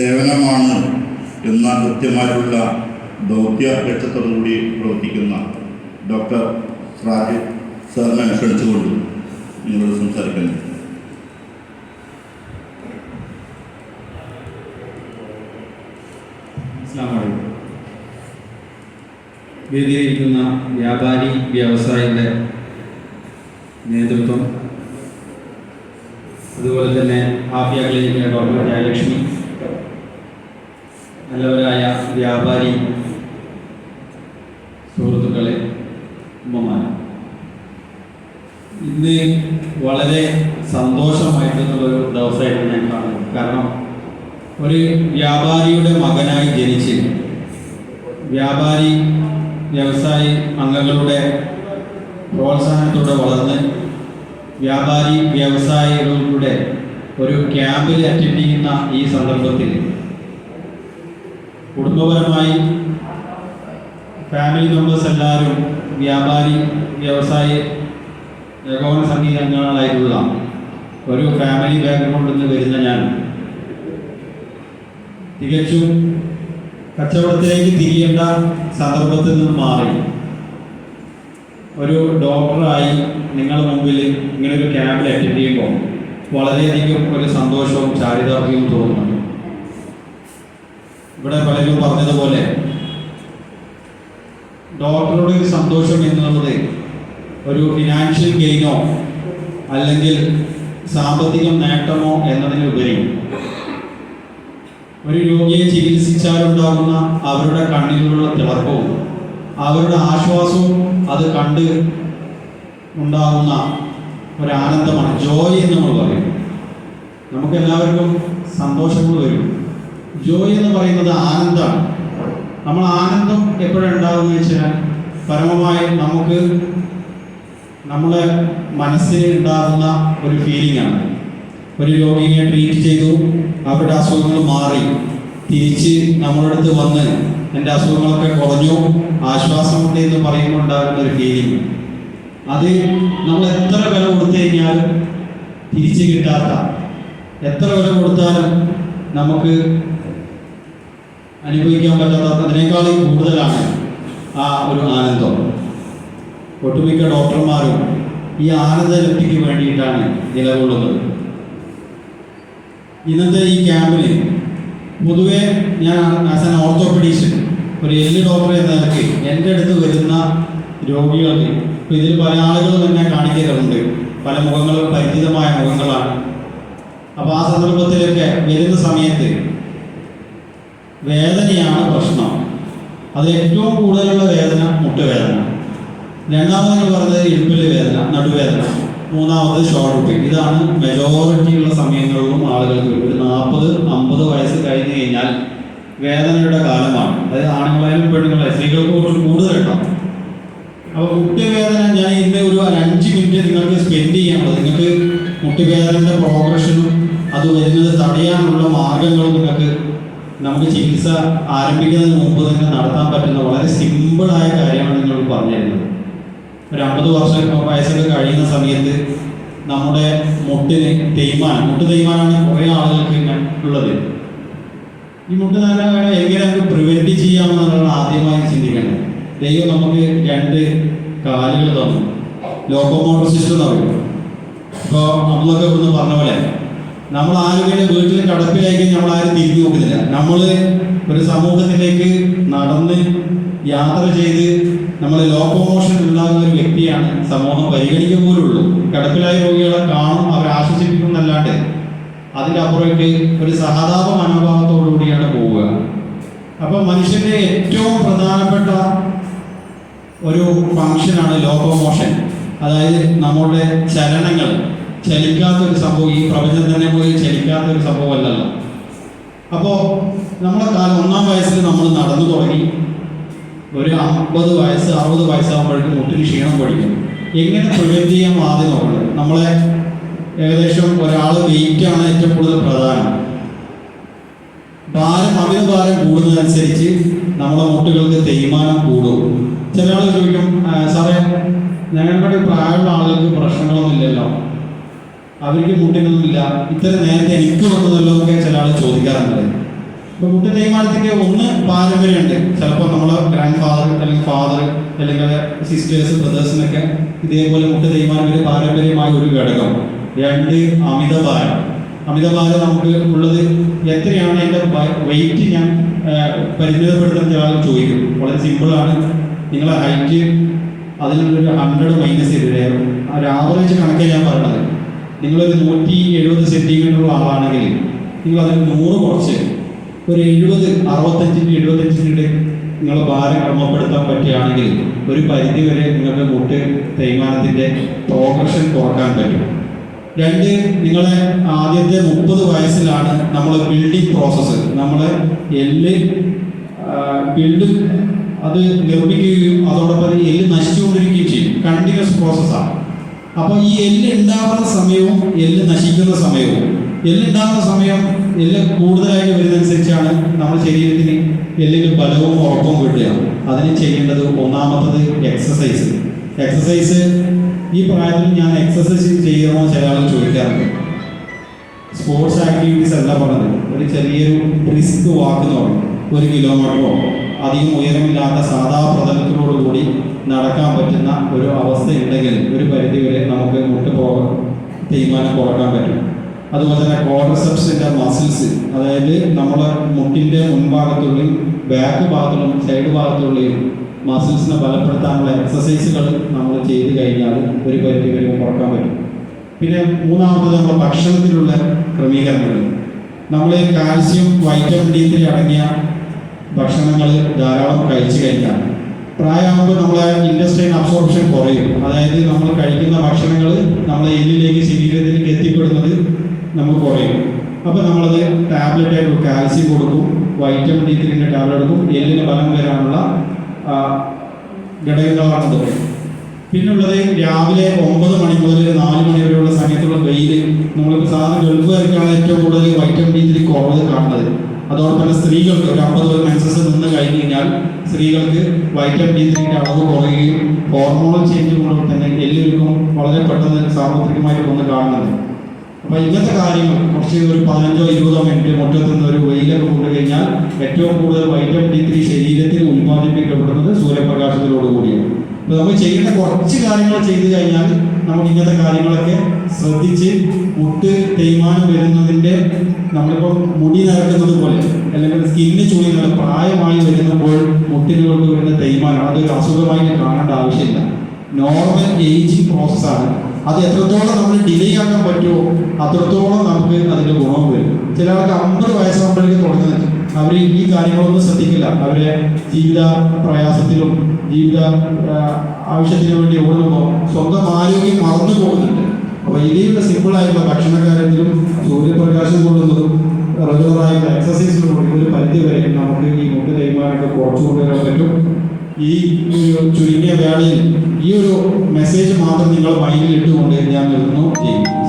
സേവനമാണ് എന്ന കൃത്യമായിട്ടുള്ള ദൗത്യ ലക്ഷ്യത്തോടുകൂടി പ്രവർത്തിക്കുന്ന ഡോക്ടർ സ്രാജ് സാറിനെ അനുസരിച്ചുകൊണ്ട് നിങ്ങളോട് സംസാരിക്കുന്നു. വേദിയിരിക്കുന്ന വ്യാപാരി വ്യവസായിയുടെ നേതൃത്വം അതുപോലെ തന്നെ ആഫിയ ക്ലിനിക്കിലെ ഡോക്ടർ ജയലക്ഷ്മി നല്ലവരായ വ്യാപാരി സുഹൃത്തുക്കളെ ഉമ്മമാർ ഇന്ന് വളരെ സന്തോഷമായിട്ടുള്ളൊരു ദിവസമായിട്ട് ഞാൻ കാണുന്നു. കാരണം ഒരു വ്യാപാരിയുടെ മകനായി ജനിച്ച് വ്യാപാരി വ്യവസായി അംഗങ്ങളുടെ പ്രോത്സാഹനത്തോടെ വളർന്ന് വ്യാപാരി വ്യവസായികളുടെ ഒരു ക്യാമ്പിൽ അറ്റൻഡ് ചെയ്യുന്ന ഈ സന്ദർഭത്തിൽ കുടുംബപരമായി ഫാമിലി മെമ്പേഴ്സ് എല്ലാവരും വ്യാപാരി വ്യവസായി ഏകോപന സംഗീത അംഗങ്ങളായിട്ടുള്ള ഒരു ഫാമിലി ബാക്ക്ഗ്രൗണ്ടിൽ നിന്ന് വരുന്ന ഞാൻ. തികച്ചും കച്ചവടത്തിലേക്ക് തിരിയേണ്ട സന്ദർഭത്തിൽ നിന്ന് മാറി. ഒരു ഡോക്ടറായി നിങ്ങളുടെ മുമ്പിൽ ഇങ്ങനെ ഒരു ക്യാമ്പിൽ അറ്റൻഡ് ചെയ്യുമ്പോൾ വളരെയധികം ഒരു സന്തോഷവും ചാരിതാർത്ഥ്യവും തോന്നുന്നുണ്ട്. ഇവിടെ പലരും പറഞ്ഞതുപോലെ ഡോക്ടറുടെ ഒരു സന്തോഷം എന്നുള്ളത് ഒരു ഫിനാൻഷ്യൽ ഗെയിനോ അല്ലെങ്കിൽ സാമ്പത്തിക നേട്ടമോ എന്നതിനുപരി ഒരു രോഗിയെ ചികിത്സിച്ചാലുണ്ടാകുന്ന അവരുടെ കണ്ണിലുള്ള തിളക്കവും അവരുടെ ആശ്വാസവും അത് കണ്ട് ഉണ്ടാകുന്ന ഒരു ആനന്ദമാണ് ജോയ് എന്ന് നമ്മൾ പറയും. നമുക്ക് എല്ലാവർക്കും സന്തോഷങ്ങൾ വരും. ജോയ് എന്ന് പറയുന്നത് ആനന്ദമാണ്. നമ്മൾ ആനന്ദം എപ്പോഴാണ് വെച്ചാൽ പരമമായി നമുക്ക് നമ്മുടെ മനസ്സിന് ഉണ്ടാകുന്ന ഒരു ഫീലിംഗ് ആണ്. ഒരു രോഗിയെ ട്രീറ്റ് ചെയ്തു അവരുടെ അസുഖങ്ങൾ മാറി. തിരിച്ച് നമ്മളുടെ അടുത്ത് വന്ന് എന്റെ അസുഖങ്ങളൊക്കെ കുറഞ്ഞു ആശ്വാസമുണ്ട് എന്ന് പറയുമ്പോൾ ഉണ്ടാകുന്ന ഒരു ഫീലിംഗ് അത് നമ്മൾ എത്ര വില കൊടുത്തു കഴിഞ്ഞാലും തിരിച്ച് കിട്ടാത്ത എത്ര വില കൊടുത്താലും നമുക്ക് അനുഭവിക്കാൻ പറ്റാത്ത അതിനേക്കാളും കൂടുതലാണ് ആ ഒരു ആനന്ദം. ഒട്ടുമിക്ക ഡോക്ടർമാരും ഈ ആനന്ദ ലബ്ധിക്ക് വേണ്ടിയിട്ടാണ് നിലകൊള്ളുന്നത്. ഇന്നത്തെ ഈ ക്യാമ്പിന് പൊതുവെ ഞാൻ ആസ് ആൻ ഓർത്തോപെഡീഷ്യൻ ഒരു എല്ല് ഡോക്ടർ എന്ന നിലയ്ക്ക് എന്റെ അടുത്ത് വരുന്ന രോഗികൾക്ക് ഇപ്പം ഇതിൽ പല ആളുകളും എന്നെ കാണിക്കാറുണ്ട്. പല മുഖങ്ങളും പരിചിതമായ മുഖങ്ങളാണ്. അപ്പോൾ ആ സന്ദർഭത്തിലൊക്കെ വരുന്ന സമയത്ത് വേദനയാണ് പ്രശ്നം. അത് ഏറ്റവും കൂടുതലുള്ള വേദന മുട്ടുവേദന. രണ്ടാമതെന്ന് പറഞ്ഞത് ഇടുപ്പിലെ വേദന നടുവേദന. മൂന്നാമത് ഷോർട്ട് പെയിൻ. ഇതാണ് മെജോറിറ്റി ഉള്ള സമയങ്ങളിലും ആളുകൾക്ക് ഒരു നാൽപ്പത് അമ്പത് വയസ്സ് കഴിഞ്ഞു കഴിഞ്ഞാൽ വേദനയുടെ കാലമാണ്. അതായത് ആണുങ്ങളായാലും പെണ്ണുങ്ങളായാലും സ്ത്രീകൾക്ക് കുറച്ച് കൂടുതൽ ഉണ്ടാവും അപ്പോൾ മുട്ടുവേദന ഞാൻ ഇന്ന് ഒരു അഞ്ച് മിനിറ്റ് നിങ്ങൾക്ക് സ്പെൻഡ് ചെയ്യാനുള്ളത് നിങ്ങൾക്ക് മുട്ടുവേദനയുടെ പ്രോഗ്രഷനും അത് വരുന്നത് തടയാനുള്ള മാർഗങ്ങളും നിങ്ങൾക്ക് നമുക്ക് ചികിത്സ ആരംഭിക്കുന്നതിന് മുമ്പ് തന്നെ നടത്താൻ പറ്റുന്ന വളരെ സിമ്പിളായ കാര്യമാണ് നിങ്ങൾ പറഞ്ഞിരുന്നത്. ഒരു അമ്പത് വർഷം വയസ്സൊക്കെ കഴിയുന്ന സമയത്ത് നമ്മുടെ മുട്ടിന് തേയ്മാനം മുട്ട് തേയ്മാനാണ് കുറേ ആളുകൾക്ക് ഉള്ളത്. ഈ മുട്ട് തന്നെ എങ്ങനെ നമുക്ക് പ്രിവെന്റ് ചെയ്യാമെന്നുള്ളതാണ് ആദ്യമായി ചിന്തിക്കേണ്ടത് ദൈവം നമുക്ക് രണ്ട് കാലുകൾ തന്നു. ലോക്കോമോട്ടർ സിസ്റ്റം പറയും. ഇപ്പോൾ നമ്മളൊക്കെ ഒന്ന് പറഞ്ഞ പോലെ നമ്മൾ ആരുടെ വീട്ടിൽ കടപ്പിലേക്ക് നമ്മൾ ആരും തിരിഞ്ഞു നോക്കുന്നില്ല. നമ്മൾ ഒരു സമൂഹത്തിലേക്ക് നടന്ന് യാത്ര ചെയ്ത് നമ്മൾ ലോക്കോമോഷൻ ഉണ്ടാകുന്ന ഒരു വ്യക്തിയാണ് സമൂഹം പരിഗണിക്കുക പോലുള്ളൂ കിടപ്പിലായ രോഗികളെ കാണും അവരെ ആശ്വസിപ്പിക്കുന്നല്ലാണ്ട് അതിന്റെ അപ്പുറേക്ക് ഒരു സഹതാപ മനോഭാവത്തോടു കൂടിയാണ് പോവുക. അപ്പൊ മനുഷ്യന്റെ ഏറ്റവും പ്രധാനപ്പെട്ട ഒരു ഫങ്ഷനാണ് ലോക്കോമോഷൻ അതായത് നമ്മുടെ ചലനങ്ങൾ. ചലിക്കാത്ത ഒരു സംഭവം ഈ പ്രപഞ്ചം തന്നെ പോയി ചലിക്കാത്ത ഒരു സംഭവമല്ലല്ലോ. അപ്പോൾ നമ്മളെ കാലം ഒന്നാം വയസ്സിൽ നമ്മൾ നടന്നു തുടങ്ങി. ഒരു അമ്പത് വയസ്സ് അറുപത് വയസ്സാകുമ്പോഴേക്കും ഒത്തിരി ക്ഷീണം പഠിക്കും എങ്ങനെ പ്രിവെന്റ് ചെയ്യാൻ ആദ്യം നോക്കണം നമ്മളെ ഏകദേശം ഒരാൾ വെയിറ്റാണ് ഏറ്റവും കൂടുതൽ പ്രധാനം. ഭാരം അമിത ഭാരം കൂടുന്നതനുസരിച്ച് നമ്മുടെ മുട്ടുകൾക്ക് തേയ്മാനം കൂടും. ചില ആൾ ചോദിക്കും "ആ, സാറേ ഞങ്ങളുടെ പ്രായമുള്ള ആളുകൾക്ക് പ്രശ്നങ്ങളൊന്നും ഇല്ലല്ലോ. അവർക്ക് കുട്ടികളൊന്നുമില്ല ഇത്ര നേരത്തെ എനിക്ക് വന്നതല്ലോ എന്നൊക്കെ ചില ആൾ ചോദിക്കാറുണ്ട്. ഇപ്പൊ കുട്ടി തേയ്മാനത്തിന്റെ ഒന്ന് പാരമ്പര്യമുണ്ട്. ചിലപ്പോൾ നമ്മളെ ഗ്രാൻഡ് ഫാദർ അല്ലെങ്കിൽ ഫാദർ അല്ലെങ്കിൽ സിസ്റ്റേഴ്സ് ബ്രദേഴ്സിനൊക്കെ ഇതേപോലെ മുട്ട തേയ്മാനം ഒരു പാരമ്പര്യമായ ഒരു ഘടകം. രണ്ട് അമിതഭാരം അമിതഭാരം നമുക്ക് ഉള്ളത് എത്രയാണ് എന്റെ വെയിറ്റ് ഞാൻ പരിമിതപ്പെടുത്തുന്ന ഒരാൾ ചോദിക്കും. വളരെ സിമ്പിളാണ് നിങ്ങളെ ഹൈറ്റ് അതിനുള്ളൊരു ഹൺഡ്രഡ് മൈനസ് ചെയ്തിട്ട് ഒരു ആവറേജ് കണക്കേ ഞാൻ പറയണത് നിങ്ങളൊരു നൂറ്റി എഴുപത് സെന്റിമീറ്റർ ആളാണെങ്കിൽ നിങ്ങൾ അതിന് നൂറ് കുറച്ച്. ഒരു എഴുപത് അറുപത്തഞ്ചിന്റെ എഴുപത്തഞ്ചിന്റെ നിങ്ങൾ ഭാരം ക്രമപ്പെടുത്താൻ പറ്റുകയാണെങ്കിൽ ഒരു പരിധി വരെ നിങ്ങൾക്ക് മുട്ട് തേയ്മാനത്തിന്റെ പ്രോഗ്രഷൻ കുറയ്ക്കാൻ പറ്റും. രണ്ട് നിങ്ങളെ ആദ്യത്തെ മുപ്പത് വയസ്സിലാണ് നമ്മൾ ബിൽഡിംഗ് പ്രോസസ്സ് നമ്മൾ എല്ല് ബിൽഡ് അത് നിർമ്മിക്കുകയും അതോടൊപ്പം എല്ല് നശിച്ചുകൊണ്ടിരിക്കുകയും ചെയ്യും. കണ്ടിന്യൂസ് പ്രോസസ്സാണ് അപ്പോൾ ഈ എല്ല് ഉണ്ടാവുന്ന സമയവും എല്ല് നശിക്കുന്ന സമയവും. എല്ല് ഉണ്ടാകുന്ന സമയം എല്ല് കൂടുതലായിട്ട് വരുന്നതനുസരിച്ചാണ് നമ്മുടെ ശരീരത്തിന് എല്ലിന് ബലവും ഉറപ്പും കിട്ടുക. അതിന് ചെയ്യേണ്ടത് ഒന്നാമത്തത് എക്സസൈസ് എക്സസൈസ് ഈ പ്രായത്തിൽ ഞാൻ എക്സസൈസ് ചെയ്യണോ ചില ആളുകൾ ചോദിക്കാറുണ്ട്. സ്പോർട്സ് ആക്ടിവിറ്റീസ് എല്ലാം പറഞ്ഞത്. ഒരു ചെറിയൊരു റിസ്ക് വാക്ക് എന്ന് പറഞ്ഞു ഒരു കിലോമീറ്ററോ അധികം ഉയരമില്ലാത്ത സാധാ പ്രതലത്തിനോടുകൂടി നടക്കാൻ പറ്റുന്ന ഒരു അവസ്ഥ ഉണ്ടെങ്കിൽ ഒരു പരിധി വരെ നമുക്ക് മുട്ട് പോകാൻ തീരുമാനം കുറയ്ക്കാൻ പറ്റും. അതുപോലെ തന്നെ കോഡ്രസെപ്സിന്റെ മസിൽസ് അതായത് നമ്മുടെ മുട്ടിന്റെ മുൻഭാഗത്തുള്ളിൽ ബാക്ക് ഭാഗത്തുള്ള സൈഡ് ഭാഗത്തുള്ളിൽ മസിൽസിനെ ബലപ്പെടുത്താനുള്ള എക്സസൈസുകൾ നമ്മൾ ചെയ്ത് കഴിഞ്ഞാൽ ഒരു പരിധി വരെ കുറയ്ക്കാൻ പറ്റും. പിന്നെ മൂന്നാമത്തത് നമ്മൾ ഭക്ഷണത്തിലുള്ള ക്രമീകരണങ്ങൾ. നമ്മൾ കാൽസ്യം വൈറ്റമിൻ ഡി ത്രീ അടങ്ങിയ ഭക്ഷണങ്ങൾ ധാരാളം കഴിച്ചു കഴിഞ്ഞാൽ പ്രായമാകുമ്പോൾ നമ്മളെ ഇൻഡസ്ട്രിയൽ അബ്സോർപ്ഷൻ കുറയും. അതായത് നമ്മൾ കഴിക്കുന്ന ഭക്ഷണങ്ങൾ നമ്മളെ എല്ലിലേക്ക് ശരീരത്തിലേക്ക് എത്തിപ്പെടുന്നത് നമുക്ക് കുറയും. അപ്പോൾ നമ്മളത് ടാബ്ലറ്റ് ആയിട്ട് കാൽസ്യം കൊടുക്കും വൈറ്റമിൻ ഡി ത്രീന്റെ ടാബ്ലറ്റ് എടുക്കും എല്ലിന് ബലം വരാനുള്ള ഘടകങ്ങളാണത്. പിന്നുള്ളത് രാവിലെ ഒമ്പത് മണി മുതൽ നാല് മണി വരെയുള്ള സമയത്തുള്ള വെയിൽ നമ്മളിപ്പോൾ സാധാരണ ഗൾഫുകാർക്കാണ് ഏറ്റവും കൂടുതൽ വൈറ്റമിൻ ഡി ത്രീ കുറവ് കാണുന്നത്. അതോടൊപ്പം തന്നെ സ്ത്രീകൾക്ക് ഒരു അമ്പത് മെൻസസ് നിന്ന് കഴിഞ്ഞ് കഴിഞ്ഞാൽ സ്ത്രീകൾക്ക് വൈറ്റമിൻ ഡി ത്രീയുടെ അളവ് കുറയുകയും ഹോർമോണൽ ചേഞ്ച് കൊണ്ട് തന്നെ എല്ലാവർക്കും വളരെ പെട്ടെന്ന് സാർവത്രികമായിട്ട് ഒന്ന് കാണുന്നത് അപ്പൊ ഇങ്ങനത്തെ കാര്യങ്ങൾ കുറച്ച് ഒരു പതിനഞ്ചോ ഇരുപതോ മിനിറ്റ് മുറ്റത്ത് നിന്ന് ഒരു വെയിലൊക്കെ കൊണ്ടു കഴിഞ്ഞാൽ ഏറ്റവും കൂടുതൽ വൈറ്റമിൻ ഡി ത്രീ ശരീരത്തിൽ ഉത്പാദിപ്പിക്കപ്പെടുന്നത് സൂര്യപ്രകാശത്തിലോടുകൂടിയാണ് അപ്പൊ നമ്മൾ ചെയ്യുന്ന കുറച്ച് കാര്യങ്ങൾ ചെയ്തു കഴിഞ്ഞാൽ നമുക്ക് ഇങ്ങനത്തെ കാര്യങ്ങളൊക്കെ ശ്രദ്ധിച്ച് മുട്ട് തേയ്മാനം വരുന്നതിന്റെ നമ്മളിപ്പോൾ മുടി നിറക്കുന്നത് പോലെ അല്ലെങ്കിൽ സ്കിന്ന് ചുളികൾ പ്രായമായി വരുന്നപ്പോൾ മുട്ടിനുകൊണ്ട് വരുന്ന തേയ്മാനം അതൊരു അസുഖമായി കാണേണ്ട ആവശ്യമില്ല. നോർമൽ ഏജിങ് പ്രോസസ്സാണ് അത് എത്രത്തോളം നമ്മൾ ഡിലേ ആക്കാൻ പറ്റുമോ അത്രത്തോളം നമുക്ക് അതിന്റെ ഗുണം വരും. ചില ആൾക്ക് അമ്പത് വയസ്സാകുമ്പോഴേക്കും തുടങ്ങുന്നത്. അവർ ഈ കാര്യങ്ങളൊന്നും ശ്രദ്ധിക്കില്ല. അവരെ ജീവിത പ്രയാസത്തിലും ജീവിത ആവശ്യത്തിന് വേണ്ടി ഓടുമ്പോൾ സ്വന്തം ആരോഗ്യം മറന്നു പോകുന്നുണ്ട്. അപ്പൊ ഇനിയുള്ള സിമ്പിളായിട്ടുള്ള ഭക്ഷണ കാര്യത്തിലും സൂര്യപ്രകാശം കൊള്ളുന്നതും റെഗുലറായുള്ള എക്സസൈസിലും ഒരു പരിധി വരെ നമുക്ക് ഈ മുട്ട തേയ്മാനൊക്കെ കുറച്ചു കൊണ്ടുവരാൻ പറ്റും. ഈ ഒരു ചുരുങ്ങിയ വേളയിൽ ഈ ഒരു മെസ്സേജ് മാത്രം നിങ്ങൾ മൈൻഡിൽ ഇട്ടുകൊണ്ട് ഞാൻ നിർത്തുന്നു. ചെയ്യും